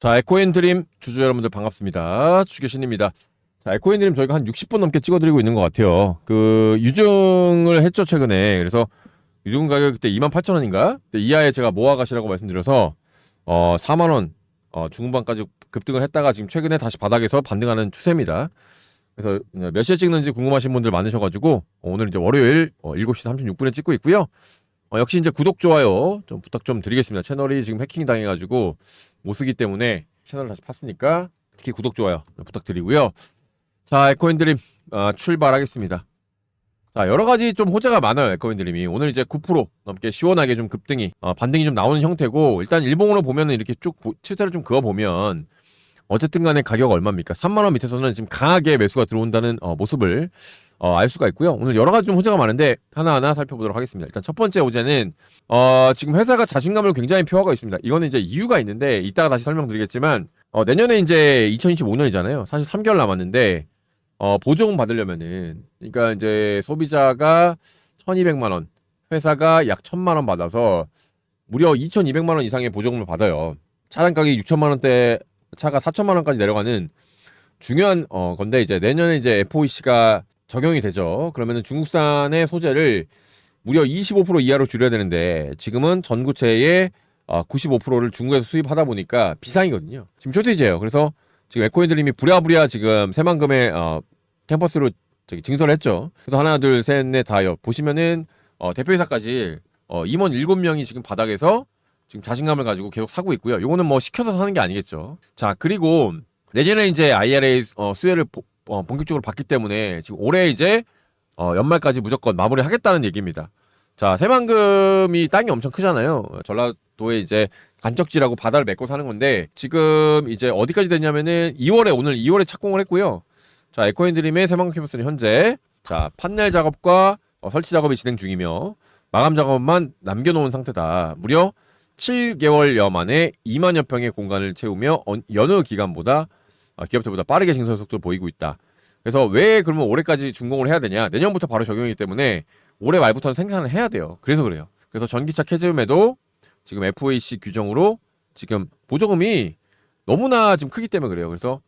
자, 에코인 드림 주주 여러분들 반갑습니다. 주계신입니다. 자, 에코인 드림 저희가 한 60분 넘게 찍어드리고 있는 것 같아요. 그 유증을 했죠 최근에. 그래서 유증 가격 그때 28,000원인가? 이하에 제가 모아 가시라고 말씀드려서 어 4만 원 어, 중반까지 급등을 했다가 지금 최근에 다시 바닥에서 반등하는 추세입니다. 그래서 몇 시에 찍는지 궁금하신 분들 많으셔가지고 오늘 이제 월요일 어, 7시 36분에 찍고 있고요. 어, 역시 이제 구독 좋아요 좀 부탁 좀 드리겠습니다. 채널이 지금 해킹 당해가지고 못 쓰기 때문에 채널을 다시 팠으니까 특히 구독 좋아요 부탁드리고요. 자 에코인 드림 어, 출발하겠습니다. 자 여러 가지 좀 호재가 많아요 에코인 드림이 오늘 이제 9% 넘게 시원하게 좀 급등이 어, 반등이 좀 나오는 형태고 일단 일봉으로 보면은 이렇게 쭉 보- 추세를 좀 그어 보면 어쨌든 간에 가격 얼마입니까? 3만 원 밑에서는 지금 강하게 매수가 들어온다는 어, 모습을 어, 알 수가 있고요. 오늘 여러 가지 좀 호재가 많은데 하나하나 살펴보도록 하겠습니다. 일단 첫 번째 호재는 어, 지금 회사가 자신감을 굉장히 표하고 있습니다. 이거는 이제 이유가 있는데 이따가 다시 설명드리겠지만 어, 내년에 이제 2025년이잖아요. 사실 3개월 남았는데 어, 보조금 받으려면은 그러니까 이제 소비자가 1,200만 원, 회사가 약 1,000만 원 받아서 무려 2,200만 원 이상의 보조금을 받아요. 차량 가격이 6천만 원대 차가 4천만 원까지 내려가는 중요한 어 건데 이제 내년에 이제 FOEC가 적용이 되죠. 그러면은 중국산의 소재를 무려 25% 이하로 줄여야 되는데 지금은 전구체의 어, 95%를 중국에서 수입하다 보니까 비상이거든요. 지금 쇼티지예요. 그래서 지금 에코인드림이 부랴부랴 지금 새만금의 어, 캠퍼스로 저기 증설을 했죠. 그래서 하나 둘 셋 넷다 보시면은 어, 대표이사까지 어, 임원 7명이 지금 바닥에서 지금 자신감을 가지고 계속 사고 있고요. 요거는 뭐 시켜서 사는 게 아니겠죠. 자 그리고 내년에 이제 IRA 어, 수혜를 보- 어, 본격적으로 받기 때문에 지금 올해 이제 어, 연말까지 무조건 마무리하겠다는 얘기입니다. 자 새만금이 땅이 엄청 크잖아요. 전라도에 이제 간척지라고 바다를 메고 사는 건데 지금 이제 어디까지 됐냐면은 2월에 오늘 2월에 착공을 했고요. 자 에코인드림의 새만금 캠퍼스는 현재 자 판넬 작업과 어, 설치 작업이 진행 중이며 마감 작업만 남겨놓은 상태다. 무려 7개월여 만에 2만여 평의 공간을 채우며 어- 여느 기간보다 어, 기업들보다 빠르게 증설 속도를 보이고 있다. 그래서 왜 그러면 올해까지 준공을 해야 되냐? 내년부터 바로 적용이기 때문에 올해 말부터는 생산을 해야 돼요. 그래서 그래요. 그래서 전기차 캐즘에도 지금 FAC 규정으로 지금 보조금이 너무나 지금 크기 때문에 그래요. 그래서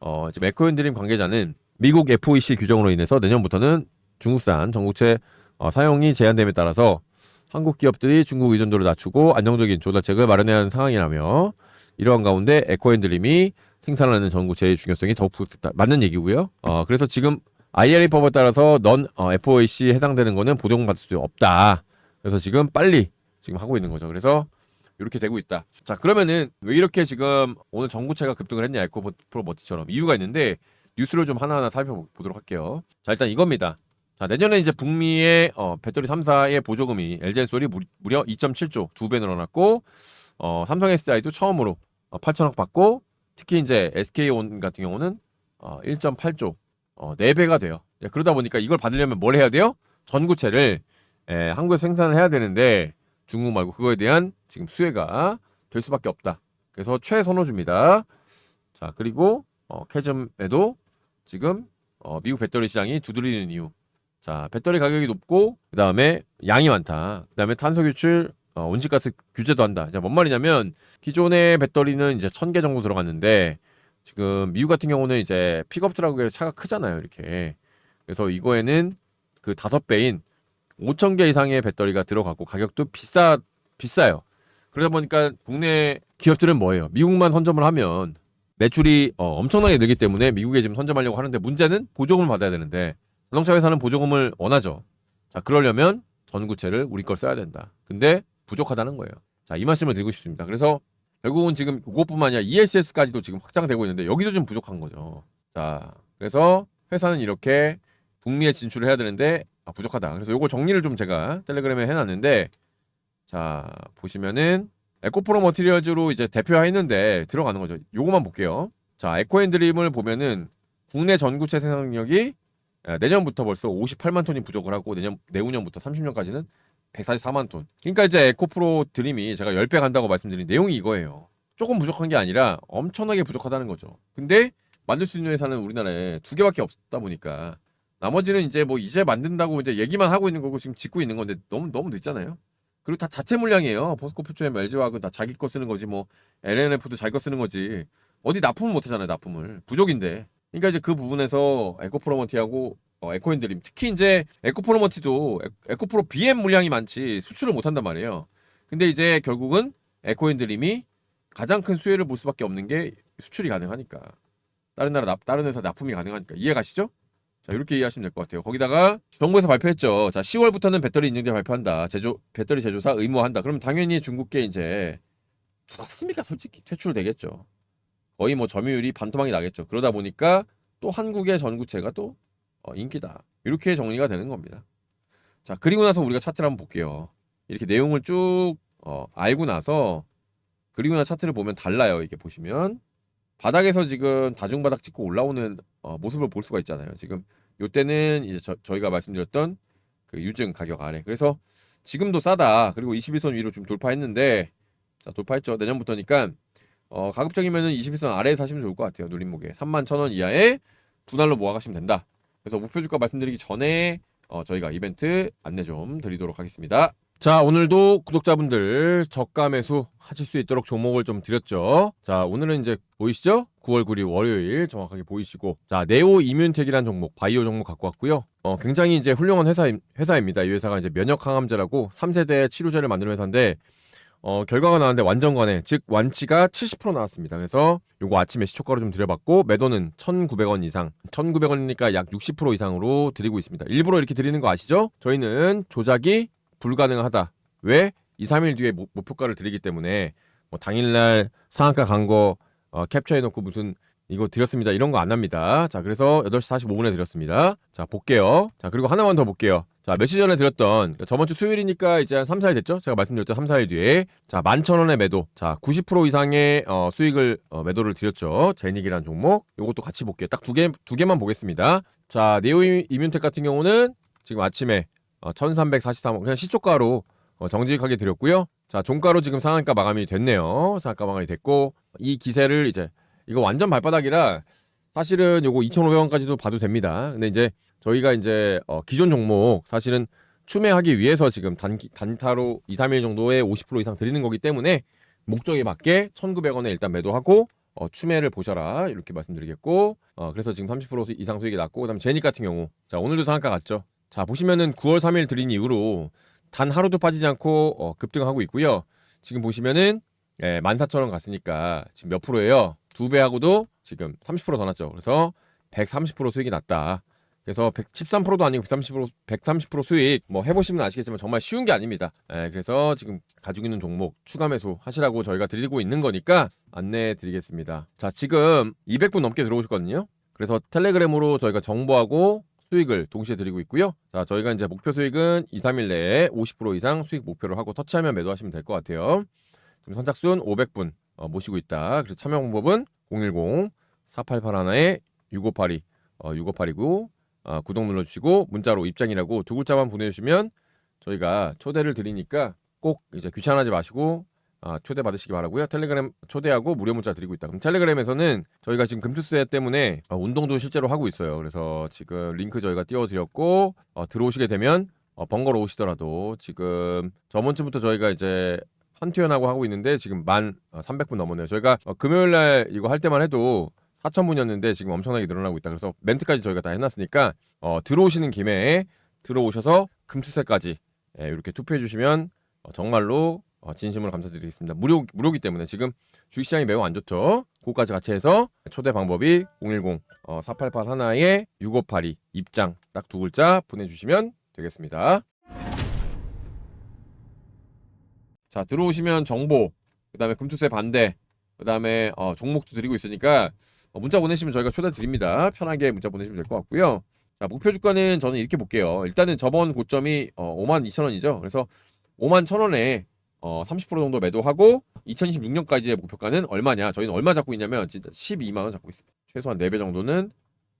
어, 지금 에코인드림 관계자는 미국 FAC 규정으로 인해서 내년부터는 중국산 전국체 어, 사용이 제한됨에 따라서 한국 기업들이 중국 의존도를 낮추고 안정적인 조달책을 마련해야 하는 상황이라며 이러한 가운데 에코인드림이 생산하는 전구체의 중요성이 더욱 부각됐다. 맞는 얘기고요. 어, 그래서 지금 IRA 법에 따라서 넌 어, FOAC에 해당되는 거는 보조금 받을 수 없다. 그래서 지금 빨리 지금 하고 있는 거죠. 그래서 이렇게 되고 있다. 자 그러면은 왜 이렇게 지금 오늘 전구체가 급등을 했냐 에코프로 머티처럼 이유가 있는데 뉴스를 좀 하나하나 살펴보도록 할게요. 자 일단 이겁니다. 자 내년에 이제 북미의 어, 배터리 3사의 보조금이 LG엔솔이 무, 무려 2.7조 두 배 늘어났고 어, 삼성 SDI도 처음으로 어, 8천억 받고 특히 이제 SK온 같은 경우는 어, 1.8조 어, 4배가 돼요. 예, 그러다 보니까 이걸 받으려면 뭘 해야 돼요? 전구체를 예, 한국에서 생산을 해야 되는데 중국 말고 그거에 대한 지금 수혜가 될 수밖에 없다. 그래서 최선호주입니다. 자 그리고 어, 캐즘에도 지금 어, 미국 배터리 시장이 두드리는 이유. 자 배터리 가격이 높고 그 다음에 양이 많다. 그 다음에 탄소 교출 어, 온실가스 규제도 한다. 자, 뭔 말이냐면 기존의 배터리는 이제 1000개 정도 들어갔는데 지금 미국 같은 경우는 이제 픽업 트럭의 차가 크잖아요, 이렇게. 그래서 이거에는 그 다섯 배인 5,000개 이상의 배터리가 들어가고 가격도 비싸 비싸요. 그러다 보니까 국내 기업들은 뭐예요? 미국만 선점을 하면 매출이 어, 엄청나게 늘기 때문에 미국에 지금 선점하려고 하는데 문제는 보조금을 받아야 되는데 자동차 회사는 보조금을 원하죠. 자, 그러려면 전구체를 우리 걸 써야 된다. 근데 부족하다는 거예요. 자, 이 말씀을 드리고 싶습니다. 그래서 결국은 지금 그것뿐만 아니라 ESS까지도 지금 확장되고 있는데 여기도 좀 부족한 거죠. 자, 그래서 회사는 이렇게 북미에 진출을 해야 되는데 아, 부족하다. 그래서 요거 정리를 좀 제가 텔레그램에 해놨는데 자 보시면은 에코프로 머티리얼즈로 이제 대표화했는데 들어가는 거죠. 요거만 볼게요. 자 에코엔드림을 보면은 국내 전구체 생산력이 아, 내년부터 벌써 58만 톤이 부족을 하고 내년 내후년부터 30년까지는 144만 톤. 그러니까 이제 에코프로 드림이 제가 10배 간다고 말씀드린 내용이 이거예요. 조금 부족한 게 아니라 엄청나게 부족하다는 거죠. 근데 만들 수 있는 회사는 우리나라에 두 개밖에 없다 보니까 나머지는 이제 뭐 이제 만든다고 이제 얘기만 하고 있는 거고 지금 짓고 있는 건데 너무 너무 늦잖아요. 그리고 다 자체 물량이에요. 포스코 푸처엠 LG화학은 다 자기 거 쓰는 거지 뭐 LNF도 자기 거 쓰는 거지. 어디 납품을 못 하잖아요, 납품을. 부족인데. 그러니까 이제 그 부분에서 에코프로먼티하고 어, 에코인드림 특히 이제 에코프로먼티도 에- 에코프로 BM 물량이 많지 수출을 못 한단 말이에요. 근데 이제 결국은 에코인드림이 가장 큰 수혜를 볼 수밖에 없는 게 수출이 가능하니까. 다른 나라 납, 다른 회사 납품이 가능하니까. 이해 가시죠? 자, 이렇게 이해하시면 될 것 같아요. 거기다가 정부에서 발표했죠. 자, 10월부터는 배터리 인증제 발표한다. 제조 배터리 제조사 의무화한다. 그럼 당연히 중국계 이제 누가 씁니까? 솔직히 퇴출되겠죠. 거의 뭐 점유율이 반토막이 나겠죠. 그러다 보니까 또 한국의 전구체가 또 어, 인기다. 이렇게 정리가 되는 겁니다. 자, 그리고 나서 우리가 차트를 한번 볼게요. 이렇게 내용을 쭉 어, 알고 나서 그리고 나서 차트를 보면 달라요. 이게 보시면 바닥에서 지금 다중바닥 찍고 올라오는 어, 모습을 볼 수가 있잖아요. 지금 요때는 이제 저, 희가 말씀드렸던 그 유증 가격 아래. 그래서 지금도 싸다. 그리고 21선 위로 좀 돌파했는데 자, 돌파했죠. 내년부터니까 어, 가급적이면은 21선 아래에 사시면 좋을 것 같아요. 눌림목에 3만 1,000원 이하에 분할로 모아가시면 된다. 그래서 목표 주가 말씀드리기 전에 어, 저희가 이벤트 안내 좀 드리도록 하겠습니다. 자, 오늘도 구독자분들 저가 매수 하실 수 있도록 종목을 좀 드렸죠. 자, 오늘은 이제 보이시죠? 9월 9일 월요일 정확하게 보이시고. 자, 네오 이뮨텍이라는 종목, 바이오 종목 갖고 왔고요. 어, 굉장히 이제 훌륭한 회사, 회사입니다. 이 회사가 이제 면역 항암제라고 3세대 치료제를 만드는 회사인데, 어, 결과가 나왔는데 완전 관해, 즉 완치가 70% 나왔습니다. 그래서 요거 아침에 시초가로 좀 드려봤고 매도는 1,900원 이상, 1,900원이니까 약 60% 이상으로 드리고 있습니다. 일부러 이렇게 드리는 거 아시죠? 저희는 조작이 불가능하다. 왜? 2, 3일 뒤에 목, 목표가를 드리기 때문에 뭐 당일날 상한가 간거 어, 캡처해놓고 무슨 이거 드렸습니다. 이런 거 안 합니다. 자, 그래서 8시 45분에 드렸습니다. 자, 볼게요. 자, 그리고 하나만 더 볼게요. 자, 며칠 전에 드렸던 그러니까 저번 주 수요일이니까 이제 한 3, 4일 됐죠? 제가 말씀드렸던 3, 4일 뒤에 자, 11,000원의 매도. 자, 90% 이상의 어, 수익을 어, 매도를 드렸죠. 제닉이라는 종목. 요것도 같이 볼게요. 딱 두 개, 두 개만 보겠습니다. 자, 네오 이- 이뮨텍 같은 경우는 지금 아침에 어, 1343원 그냥 시초가로 어, 정직하게 드렸고요. 자, 종가로 지금 상한가 마감이 됐네요. 상한가 마감이 됐고 이 기세를 이제 이거 완전 발바닥이라 사실은 요거 2,500원까지도 봐도 됩니다. 근데 이제 저희가 이제 어, 기존 종목 사실은 추매하기 위해서 지금 단기, 단타로 2, 3일 정도에 50% 이상 드리는 거기 때문에 목적에 맞게 1,900원에 일단 매도하고 어, 추매를 보셔라 이렇게 말씀드리겠고 어, 그래서 지금 30% 수- 이상 수익이 났고 그다음 제닉 같은 경우 자 오늘도 상한가 갔죠. 자 보시면은 9월 3일 드린 이후로 단 하루도 빠지지 않고 어, 급등하고 있고요. 지금 보시면은 예, 14,000원 갔으니까 지금 몇 프로예요? 두 배하고도 지금 30%더 났죠. 그래서 130% 수익이 났다. 그래서 113%도 아니고 130% 130% 수익 뭐 해보시면 아시겠지만 정말 쉬운 게 아닙니다. 예, 그래서 지금 가지고 있는 종목 추가 매수 하시라고 저희가 드리고 있는 거니까 안내해 드리겠습니다. 자 지금 200분 넘게 들어오셨거든요. 그래서 텔레그램으로 저희가 정보하고 수익을 동시에 드리고 있고요. 자 저희가 이제 목표 수익은 2, 3일 내에 50% 이상 수익 목표로 하고 터치하면 매도하시면 될 것 같아요. 지금 선착순 500분 어, 모시고 있다. 그래서 참여 방법은 010 4881에 6582 어, 6582고 어, 구독 눌러주시고 문자로 입장이라고 두 글자만 보내주시면 저희가 초대를 드리니까 꼭 이제 귀찮아하지 마시고 아, 초대 받으시기 바라고요. 텔레그램 초대하고 무료 문자 드리고 있다. 그럼 텔레그램에서는 저희가 지금 금투세 때문에 어, 운동도 실제로 하고 있어요. 그래서 지금 링크 저희가 띄워드렸고 어, 들어오시게 되면 어, 번거로우시더라도 지금 저번 주부터 저희가 이제 한투연하고 하고 있는데 지금 만 300분 넘었네요. 저희가 어, 금요일 날 이거 할 때만 해도 4,000분이었는데 지금 엄청나게 늘어나고 있다. 그래서 멘트까지 저희가 다 해놨으니까 어, 들어오시는 김에 들어오셔서 금투세까지 예, 이렇게 투표해 주시면 어, 정말로 어, 진심으로 감사드리겠습니다. 무료 무료기 때문에 지금 주식시장이 매우 안 좋죠. 그거까지 같이 해서 초대 방법이 010 어, 488 하나에 6582 입장 딱 두 글자 보내주시면 되겠습니다. 자 들어오시면 정보 그 다음에 금투세 반대 그 다음에 어, 종목도 드리고 있으니까 어, 문자 보내시면 저희가 초대 드립니다. 편하게 문자 보내시면 될 것 같고요. 자 목표 주가는 저는 이렇게 볼게요. 일단은 저번 고점이 어, 5만 2천 원이죠. 그래서 5만 1천 원에 어, 30% 정도 매도하고 2026년까지의 목표가는 얼마냐? 저희는 얼마 잡고 있냐면 진짜 12만 원 잡고 있습니다. 최소한 4배 정도는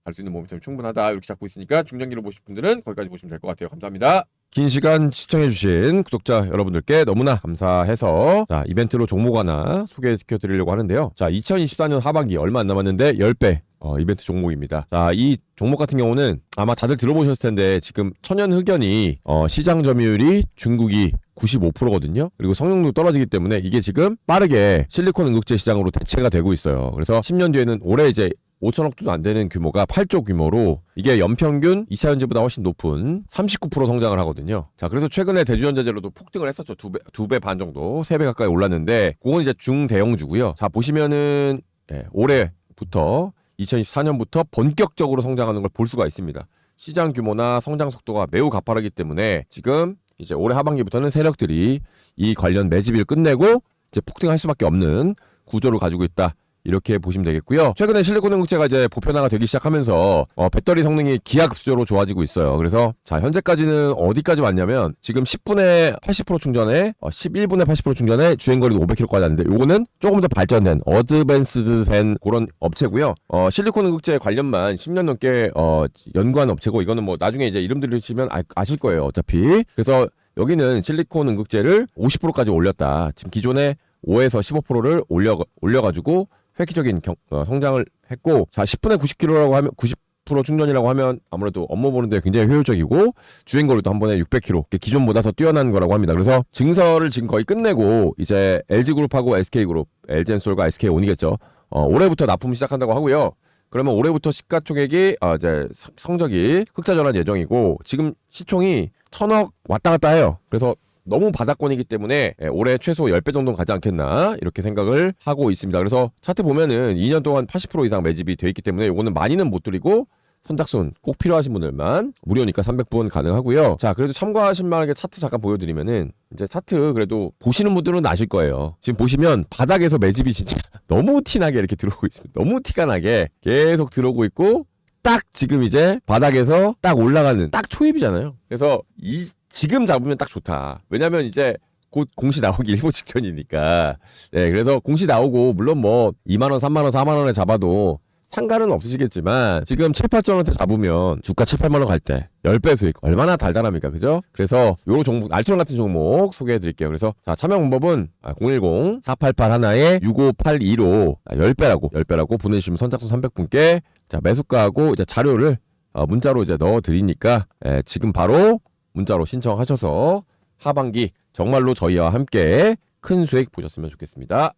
갈 수 있는 모멘텀이 충분하다 이렇게 잡고 있으니까 중장기로 보실 분들은 거기까지 보시면 될 것 같아요. 감사합니다. 긴 시간 시청해주신 구독자 여러분들께 너무나 감사해서 자 이벤트로 종목 하나 소개시켜 드리려고 하는데요. 자 2024년 하반기 얼마 안 남았는데 10배 어, 이벤트 종목입니다. 자, 이 종목 같은 경우는 아마 다들 들어보셨을 텐데 지금 천연 흑연이 어, 시장 점유율이 중국이 95%거든요. 그리고 성능도 떨어지기 때문에 이게 지금 빠르게 실리콘 응급제 시장으로 대체가 되고 있어요. 그래서 10년 뒤에는 올해 이제 5천억 도 안 되는 규모가 8조 규모로 이게 연평균 2차 연제보다 훨씬 높은 39% 성장을 하거든요. 자, 그래서 최근에 대주전자재로도 폭등을 했었죠. 두 배, 두 배 반 정도, 세 배 가까이 올랐는데, 그건 이제 중대형주고요. 자, 보시면은, 예, 올해부터 2024년부터 본격적으로 성장하는 걸 볼 수가 있습니다. 시장 규모나 성장 속도가 매우 가파르기 때문에 지금 이제 올해 하반기부터는 세력들이 이 관련 매집을 끝내고 이제 폭등할 수밖에 없는 구조를 가지고 있다. 이렇게 보시면 되겠고요. 최근에 실리콘 응급제가 이제 보편화가 되기 시작하면서 어, 배터리 성능이 기하급수적으로 좋아지고 있어요. 그래서 자 현재까지는 어디까지 왔냐면 지금 10분에 80% 충전에 어, 11분에 80% 충전에 주행거리도 500km까지 왔는데 요거는 조금 더 발전된 어드밴스드된 그런 업체고요. 어, 실리콘 응급제 관련만 10년 넘게 어, 연구한 업체고 이거는 뭐 나중에 이제 이름 들으시면 아, 아실 거예요. 어차피 그래서 여기는 실리콘 응급제를 50%까지 올렸다. 지금 기존에 5에서 15%를 올려 올려가지고 획기적인 경- 어, 성장을 했고 자 10분에 90km라고 하면 90% 충전이라고 하면 아무래도 업무 보는데 굉장히 효율적이고 주행 거리도 한 번에 600km 기존보다 더 뛰어난 거라고 합니다. 그래서 증설을 지금 거의 끝내고 이제 LG 그룹하고 SK 그룹, LG엔솔과 SK 온이겠죠. 어, 올해부터 납품 시작한다고 하고요. 그러면 올해부터 시가총액이 어, 이제 성- 성적이 흑자 전환 예정이고 지금 시총이 천억 왔다 갔다 해요. 그래서 너무 바닥권이기 때문에 예, 올해 최소 10배 정도는 가지 않겠나 이렇게 생각을 하고 있습니다. 그래서 차트 보면은 2년 동안 80% 이상 매집이 돼 있기 때문에 이거는 많이는 못 드리고 선착순 꼭 필요하신 분들만 무료니까 300분 가능하고요. 자, 그래도 참고하실 만하게 차트 잠깐 보여드리면은 이제 차트 그래도 보시는 분들은 아실 거예요. 지금 보시면 바닥에서 매집이 진짜 너무 티나게 이렇게 들어오고 있습니다. 너무 티가 나게 계속 들어오고 있고 딱 지금 이제 바닥에서 딱 올라가는 딱 초입이잖아요. 그래서 이 지금 잡으면 딱 좋다. 왜냐면 이제 곧 공시 나오기 일보 직전이니까. 네, 그래서 공시 나오고 물론 뭐 2만 원, 3만 원, 4만 원에 잡아도 상관은 없으시겠지만 지금 7, 8천 원대 잡으면 주가 7, 8만 원 갈 때 10배 수익 얼마나 달달합니까? 그죠? 그래서 요 종목 알트론 같은 종목 소개해 드릴게요. 그래서 자, 참여 방법은 010 488 하나에 6582로 10배라고 10배라고 보내 주시면 선착순 300분께 자, 매수가하고 이제 자료를 어, 문자로 이제 넣어 드리니까 예, 지금 바로 문자로 신청하셔서 하반기 정말로 저희와 함께 큰 수익 보셨으면 좋겠습니다.